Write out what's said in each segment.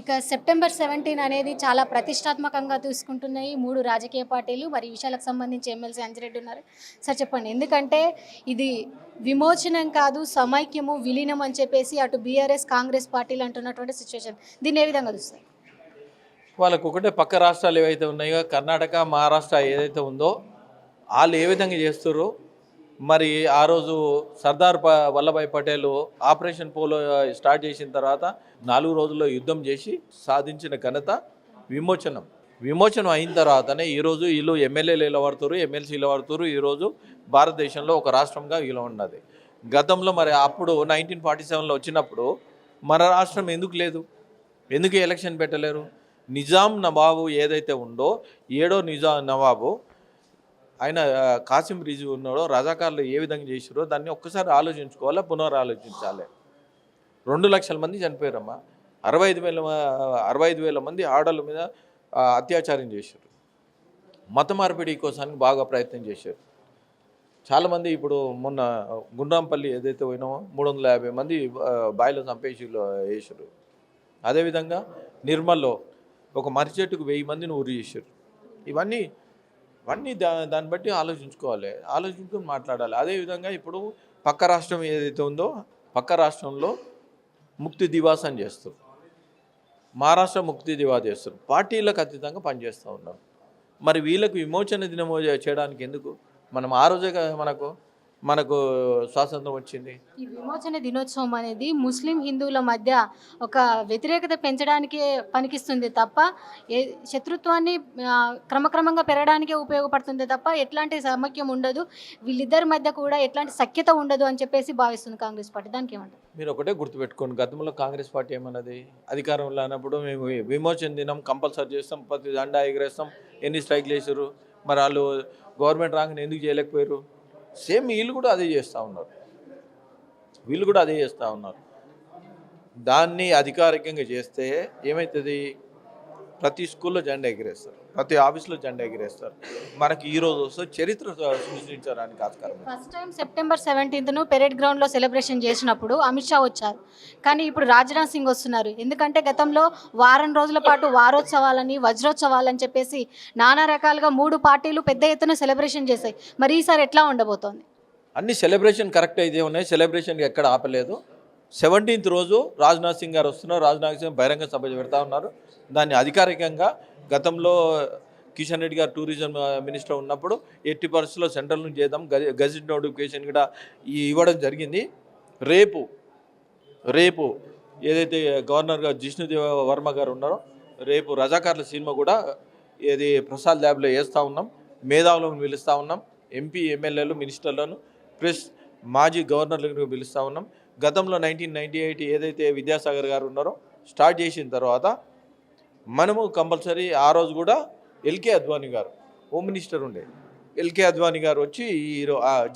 ఇక September seventeen అనేది చాలా ప్రతిష్టాత్మకంగా తీసుకుంటున్నాయి. మూడు రాజకీయ పార్టీలు మరి ఈ విషయాలకు సంబంధించి ఎమ్మెల్సీ అంజిరెడ్డి ఉన్నారు. సార్ చెప్పండి. ఎందుకంటే ఇది విమోచనం కాదు సమైక్యము విలీనం అని చెప్పేసి అటు బీఆర్ఎస్ కాంగ్రెస్ పార్టీలు అంటున్నటువంటి సిచ్యువేషన్ దీన్ని ఏ విధంగా చూస్తారు? వాళ్ళకు ఒకటే పక్క రాష్ట్రాలు ఏవైతే ఉన్నాయో కర్ణాటక మహారాష్ట్ర ఏదైతే ఉందో వాళ్ళు ఏ విధంగా చేస్తారో మరి ఆ రోజు సర్దార్ ప Vallabhbhai Patel operation polo start చేసిన తర్వాత నాలుగు రోజుల్లో యుద్ధం చేసి సాధించిన ఘనత విమోచనం. విమోచనం అయిన తర్వాతనే ఈరోజు వీళ్ళు ఎమ్మెల్యేలు ఇలా పడుతారు ఎమ్మెల్సీలు పడుతారు ఈరోజు భారతదేశంలో ఒక రాష్ట్రంగా వీళ్ళు ఉన్నది. గతంలో మరి అప్పుడు నైన్టీన్ ఫార్టీ సెవెన్లో వచ్చినప్పుడు మన రాష్ట్రం ఎందుకు లేదు? ఎందుకు ఎలక్షన్ పెట్టలేరు? నిజాం నవాబు ఏదైతే ఉందో ఏడో నిజాం నవాబు ఆయన కాసిం రిజు ఉన్నాడో రజాకారులు ఏ విధంగా చేసారో దాన్ని ఒక్కసారి ఆలోచించుకోవాలి పునరాలోచించాలి. రెండు లక్షల మంది చనిపోయారమ్మా. అరవై ఐదు వేల అరవై ఐదు వేల మంది ఆడళ్ళ మీద అత్యాచారం చేశారు మత మార్పిడి కోసానికి బాగా ప్రయత్నం చేశారు. చాలామంది ఇప్పుడు మొన్న గుండ్రాంపల్లి ఏదైతే పోయినామో మూడు వందల యాభై మంది బాయిలో చంపేసిలో వేసారు అదేవిధంగా నిర్మల్లో ఒక మర్రి చెట్టుకు వెయ్యి మందిని ఊరి చేశారు ఇవన్నీ అవన్నీ దా దాన్ని బట్టి ఆలోచించుకోవాలి. ఆలోచించుకొని మాట్లాడాలి. అదేవిధంగా ఇప్పుడు పక్క రాష్ట్రం ఏదైతే ఉందో పక్క రాష్ట్రంలో ముక్తి దివాస్ అని చేస్తారు. మహారాష్ట్ర ముక్తి దివాస్ చేస్తారు. పార్టీలకు అతీతంగా పనిచేస్తూ ఉన్నారు. మరి వీళ్ళకు విమోచన దినమో చేయడానికి ఎందుకు? మనం ఆ రోజే కదా మనకు మనకు స్వాతంత్రం వచ్చింది. ఈ విమోచన దినోత్సవం అనేది ముస్లిం హిందువుల మధ్య ఒక వ్యతిరేకత పెంచడానికే పనికిస్తుంది తప్ప ఏ శత్రుత్వాన్ని క్రమక్రమంగా పెరగడానికే ఉపయోగపడుతుంది తప్ప ఎట్లాంటి సమైక్యం ఉండదు. వీళ్ళిద్దరి మధ్య కూడా ఎట్లాంటి సఖ్యత ఉండదు అని చెప్పేసి భావిస్తుంది కాంగ్రెస్ పార్టీ. దానికి ఏమంటారు? మీరు ఒకటే గుర్తుపెట్టుకోండి. గతంలో కాంగ్రెస్ పార్టీ ఏమన్నది? అధికారంలో అన్నప్పుడు మేము విమోచన దినం కంపల్సరీ చేస్తాం. ప్రతి దండా ఎగరేస్తాం. ఎన్ని స్ట్రైక్లు వేసారు మరి వాళ్ళు గవర్నమెంట్ రాగానే ఎందుకు చేయలేకపోయారు సేమ్ వీళ్ళు కూడా అదే చేస్తూ ఉన్నారు. వీళ్ళు కూడా అదే చేస్తూ ఉన్నారు. దాన్ని అధికారికంగా చేస్తే ఏమవుతుంది ప్రతి స్కూల్లో జెండా ఎగిరేస్తారు. ప్రతి ఆఫీస్లో జెండా ఎగిరేస్తారు. మనకి ఈ రోజు వస్తే చరిత్ర సృష్టించడానికి ఆస్కారం. ఫస్ట్ టైం సెప్టెంబర్ సెవెంటీన్త్ను పెరేడ్ గ్రౌండ్లో సెలబ్రేషన్ చేసినప్పుడు అమిత్ షా వచ్చారు. కానీ ఇప్పుడు రాజ్నాథ్ సింగ్ వస్తున్నారు. ఎందుకంటే గతంలో వారం రోజుల పాటు వారోత్సవాలని వజ్రోత్సవాలని చెప్పేసి నానా రకాలుగా మూడు పార్టీలు పెద్ద ఎత్తున సెలబ్రేషన్ చేశాయి. మరి ఈసారి ఎట్లా ఉండబోతోంది? అన్ని సెలబ్రేషన్ కరెక్ట్ అయితే ఉన్నాయి. సెలబ్రేషన్కి ఎక్కడ ఆపలేదు. సెవెంటీన్త్ రోజు రాజ్నాథ్ సింగ్ గారు వస్తున్నారు. రాజ్నాథ్ సింగ్ బహిరంగ సభ పెడతా ఉన్నారు. దాన్ని అధికారికంగా గతంలో కిషన్ రెడ్డి గారు టూరిజం మినిస్టర్ ఉన్నప్పుడు ఎట్టి పరిస్థితుల్లో సెంట్రల్ నుంచి చేద్దాం. గజ- గజెట్ నోటిఫికేషన్ కూడా ఇవ్వడం జరిగింది. రేపు రేపు ఏదైతే గవర్నర్ గారు జిష్ణుదేవ వర్మ గారు ఉన్నారో రేపు రజాకార్ల సినిమా కూడా ఏది ప్రసాద్ ల్యాబ్లో వేస్తూ ఉన్నాం. మేధావులను పిలుస్తూ ఉన్నాం. ఎంపీ ఎమ్మెల్యేలు మినిస్టర్లను ప్లస్ మాజీ గవర్నర్లను పిలుస్తూ ఉన్నాం. గతంలో నైన్టీన్ నైంటీ ఎయిట్ ఏదైతే విద్యాసాగర్ గారు ఉన్నారో స్టార్ట్ చేసిన తర్వాత మనము కంపల్సరీ ఆ రోజు కూడా LK Advani garu home minister ఉండే. ఎల్కే అద్వానీ గారు వచ్చి ఈ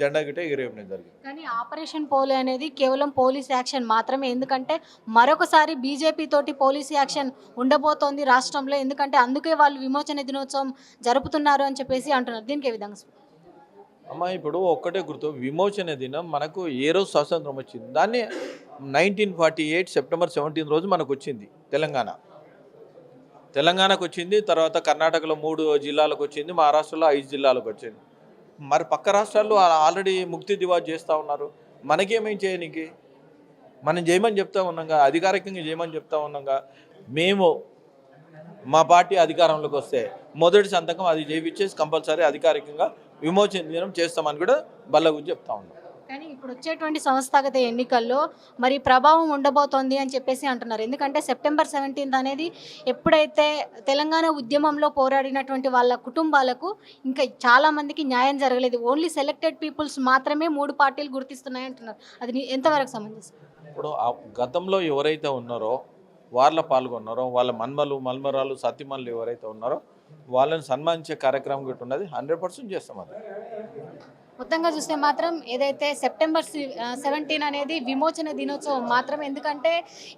జెండా గిట్ట ఎగిరేయడం జరిగింది. కానీ ఆపరేషన్ పోలే అనేది కేవలం పోలీస్ యాక్షన్ మాత్రమే. ఎందుకంటే మరొకసారి బీజేపీ తోటి పోలీస్ యాక్షన్ ఉండబోతోంది రాష్ట్రంలో. ఎందుకంటే అందుకే వాళ్ళు విమోచన దినోత్సవం జరుపుతున్నారు అని చెప్పేసి అంటున్నారు. దీనికి ఏ విధంగా అమ్మ ఇప్పుడు ఒక్కటే గుర్తు విమోచన దినం మనకు ఏ రోజు స్వాతంత్రం వచ్చింది? దాన్ని nineteen forty eight September seventeen రోజు మనకు వచ్చింది తెలంగాణ. తెలంగాణకు వచ్చింది తర్వాత కర్ణాటకలో మూడు జిల్లాలకు వచ్చింది మహారాష్ట్రలో ఐదు జిల్లాలకు వచ్చింది. మరి పక్క రాష్ట్రాల్లో ఆల్రెడీ ముక్తి దివాజ్ చేస్తూ ఉన్నారు. మనకేమేం చేయనీకి మనం చేయమని చెప్తా ఉన్నాగా అధికారికంగా చేయమని చెప్తా ఉన్నాగా మేము మా పార్టీ అధికారంలోకి వస్తే మొదటి సంతకం అది చేయించేసి కంపల్సరీ అధికారికంగా విమోచన చేస్తామని కూడా బల్ల గురించి చెప్తా ఉన్నాం. కానీ ఇప్పుడు వచ్చేటువంటి సంస్థాగత ఎన్నికల్లో మరి ప్రభావం ఉండబోతోంది అని చెప్పేసి అంటున్నారు. ఎందుకంటే సెప్టెంబర్ సెవెంటీన్త్ అనేది ఎప్పుడైతే తెలంగాణ ఉద్యమంలో పోరాడినటువంటి వాళ్ళ కుటుంబాలకు ఇంకా చాలా మందికి న్యాయం జరగలేదు. ఓన్లీ సెలెక్టెడ్ పీపుల్స్ మాత్రమే మూడు పార్టీలు గుర్తిస్తున్నాయి అంటున్నారు అది ఎంతవరకు సమంజసం ఇప్పుడు గతంలో ఎవరైతే ఉన్నారో వాళ్ళ పాల్గొన్నారో వాళ్ళ మన్మలు మల్మరాలు సత్యమల్లు ఎవరైతే ఉన్నారో వాళ్ళని సన్మానించే కార్యక్రమం గిట్ట ఉన్నది. హండ్రెడ్ పర్సెంట్ చేస్తాం అది. మొత్తంగా చూస్తే మాత్రం ఏదైతే సెప్టెంబర్ సెవెంటీన్ అనేది విమోచన దినోత్సవం మాత్రం. ఎందుకంటే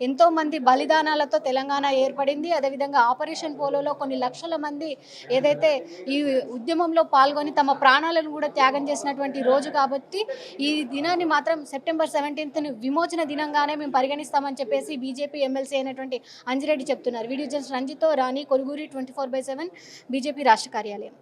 ఎంతో మంది బలిదానాలతో తెలంగాణ ఏర్పడింది. అదేవిధంగా ఆపరేషన్ పోలోలో కొన్ని లక్షల మంది ఏదైతే ఈ ఉద్యమంలో పాల్గొని తమ ప్రాణాలను కూడా త్యాగం చేసినటువంటి రోజు కాబట్టి ఈ దినాన్ని మాత్రం సెప్టెంబర్ సెవెంటీన్త్ని విమోచన దినంగానే మేము పరిగణిస్తామని చెప్పేసి బీజేపీ ఎమ్మెల్సీ అయినటువంటి అంజిరెడ్డి చెప్తున్నారు. వీడియో జన్స్ రంజితో రాణి Koluguri twenty four by seven BJP రాష్ట్ర కార్యాలయం.